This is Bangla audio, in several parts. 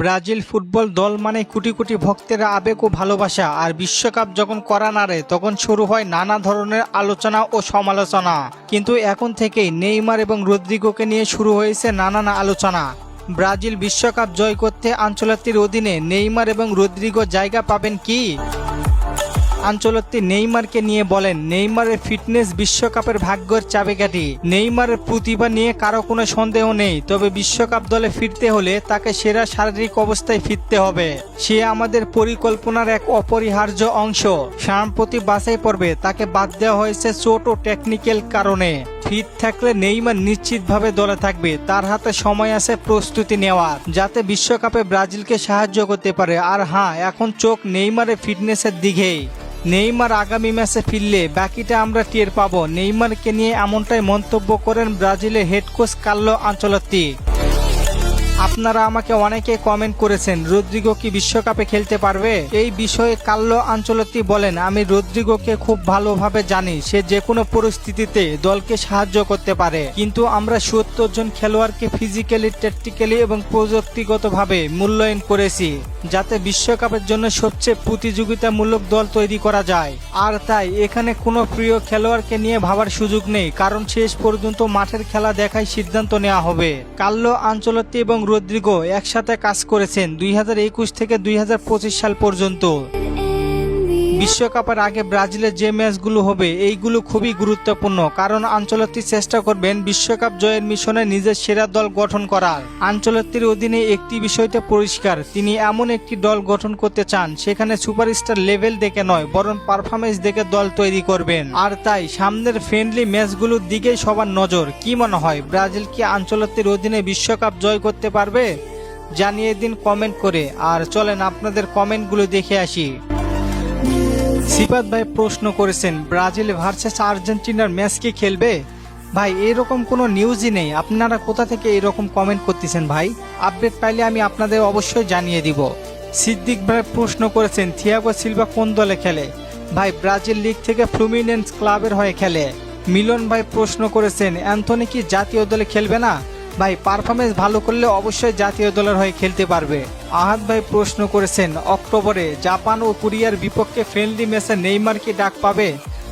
ব্রাজিল ফুটবল দল মানে কোটি কোটি ভক্তের আবেগ ও ভালোবাসা। আর বিশ্বকাপ যখন করা নাড়ে তখন শুরু হয় নানা ধরনের আলোচনা ও সমালোচনা। কিন্তু এখন থেকেই নেইমার এবং রদ্রিগোকে নিয়ে শুরু হয়েছে নানান আলোচনা। ব্রাজিল বিশ্বকাপ জয় করতে আঞ্চলাতির অধীনে নেইমার এবং রদ্রিগো জায়গা পাবেন কি? আঞ্চলত্তি নেইমারকে নিয়ে বলেন, নেইমারের ফিটনেস বিশ্বকাপের ভাগ্যের চাবিকাঠি। নেইমারের প্রতিভা নিয়ে কারও কোনো সন্দেহ নেই, তবে বিশ্বকাপ দলে ফিরতে হলে তাকে সেরা শারীরিক অবস্থায় ফিরতে হবে। সে আমাদের পরিকল্পনার এক অপরিহার্য অংশ। সাম্প্রতি বাছাই পর্বে তাকে বাদ দেওয়া হয়েছে চোট ও টেকনিক্যাল কারণে। ফিট থাকলে নেইমার নিশ্চিতভাবে দলে থাকবে, তার হাতে সময় আছে প্রস্তুতি নেওয়ার, যাতে বিশ্বকাপে ব্রাজিলকে সাহায্য করতে পারে। আর হ্যাঁ এখন চোখ নেইমারের ফিটনেসের দিকেই। নেইমার আগামী ম্যাচে ফিরলে বাকিটা আমরা টের পাবো। নেইমারকে নিয়ে এমনটাই মন্তব্য করেন ব্রাজিলের হেড কোচ কার্লো আঞ্চলত্তি আপনারা আমাকে অনেকে কমেন্ট করেছেন, রদ্রিগো কি বিশ্বকাপে খেলতে পারবে? এই বিষয়ে কাল্লো আঞ্চলতি বলেন, আমি রদ্রিগোকে খুব ভালোভাবে জানি, সে যে কোনো পরিস্থিতিতে দলকে সাহায্য করতে পারে। কিন্তু আমরা সত্তর জন খেলোয়াড়কে ফিজিক্যালি ট্যাকটিক্যালি এবং প্রযুক্তিগতভাবে মূল্যায়ন করেছি, যাতে বিশ্বকাপের জন্য সবচেয়ে প্রতিযোগিতামূলক দল তৈরি করা যায়। আর তাই, এখানে কোনো প্রিয় খেলোয়াড়কে নিয়ে ভাবার সুযোগ নেই, কারণ শেষ পর্যন্ত মাঠের খেলা দেখাই সিদ্ধান্ত নেওয়া হবে। কাল্লো আঞ্চলত্তি এবং রদ্রিগো একসাথে কাজ করেছেন দুই হাজার একুশ থেকে দুই হাজার পঁচিশ সাল পর্যন্ত। বিশ্বকাপের আগে ব্রাজিলের যে ম্যাচগুলো হবে, এইগুলো খুবই গুরুত্বপূর্ণ। কারণ আঞ্চলত্তি চেষ্টা করবেন বিশ্বকাপ জয়ের মিশনে নিজের সেরা দল গঠন করার। আঞ্চলত্তির অধীনে একটি বিষয়টা পরিষ্কার, তিনি এমন একটি দল গঠন করতে চান, সেখানে সুপারস্টার লেভেল দেখে নয়, বরং পারফরমেন্স দেখে দল তৈরি করবেন। আর তাই, সামনের ফ্রেন্ডলি ম্যাচগুলোর দিকেই সবার নজর। কি মনে হয়, ব্রাজিল কি আঞ্চলত্তির অধীনে বিশ্বকাপ জয় করতে পারবে? জানিয়ে দিন কমেন্ট করে। আর চলেন আপনাদের কমেন্টগুলো দেখে আসি। সিপাত ভাই প্রশ্ন করেছেন, ব্রাজিল ভার্সেস আর্জেন্টিনার ম্যাচ কি খেলবে? ভাই, এরকম কোনো নিউজই নেই। আপনারা কোথা থেকে এরকম কমেন্ট করতেছেন ভাই? আপডেট পাইলে আমি আপনাদের অবশ্যই জানিয়ে দিব। সিদ্দিক ভাই প্রশ্ন করেছেন, থিয়াগো সিলভা কোন দলে খেলে? ভাই, ব্রাজিল লিগ থেকে ফ্লুমিনেন্স ক্লাবের হয়ে খেলে। মিলন ভাই প্রশ্ন করেছেন, অ্যান্থনি কি জাতীয় দলে খেলবে না? ভাই, পারফরমেন্স ভালো করলে অবশ্যই জাতীয় দলের হয়ে খেলতে পারবে। আহাদ ভাই প্রশ্ন করেছেন, অক্টোবরে জাপান ও কোরিয়ার বিপক্ষে ফ্রেন্ডলি ম্যাচে নেইমার কি ডাক পাবে?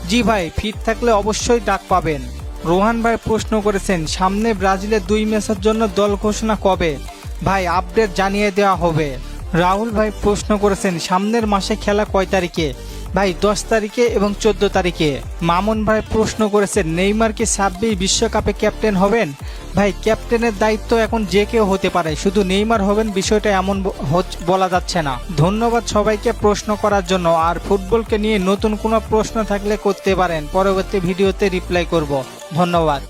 জি ভাই, ফিট থাকলে অবশ্যই ডাক পাবেন। রোহান ভাই প্রশ্ন করেছেন, সামনে ব্রাজিলের দুই ম্যাচের জন্য দল ঘোষণা কবে? ভাই, আপডেট জানিয়ে দেওয়া হবে। রাহুল ভাই প্রশ্ন করেছেন, সামনের মাসে খেলা কয় তারিখে? ভাই, দশ তারিখে এবং চোদ্দ তারিখে। মামুন ভাই প্রশ্ন করেছেন নেইমার কি ছাব্বিশ বিশ্বকাপে ক্যাপ্টেন হবেন? ভাই, ক্যাপ্টেনের দায়িত্ব এখন যে কেউ হতে পারে, শুধু নেইমার হবেন বিষয়টা এমন বলা যাচ্ছে না। ধন্যবাদ সবাইকে প্রশ্ন করার জন্য, আর ফুটবলকে নিয়ে নতুন কোনো প্রশ্ন থাকলে করতে পারেন। পরবর্তী ভিডিওতে রিপ্লাই করব। ধন্যবাদ।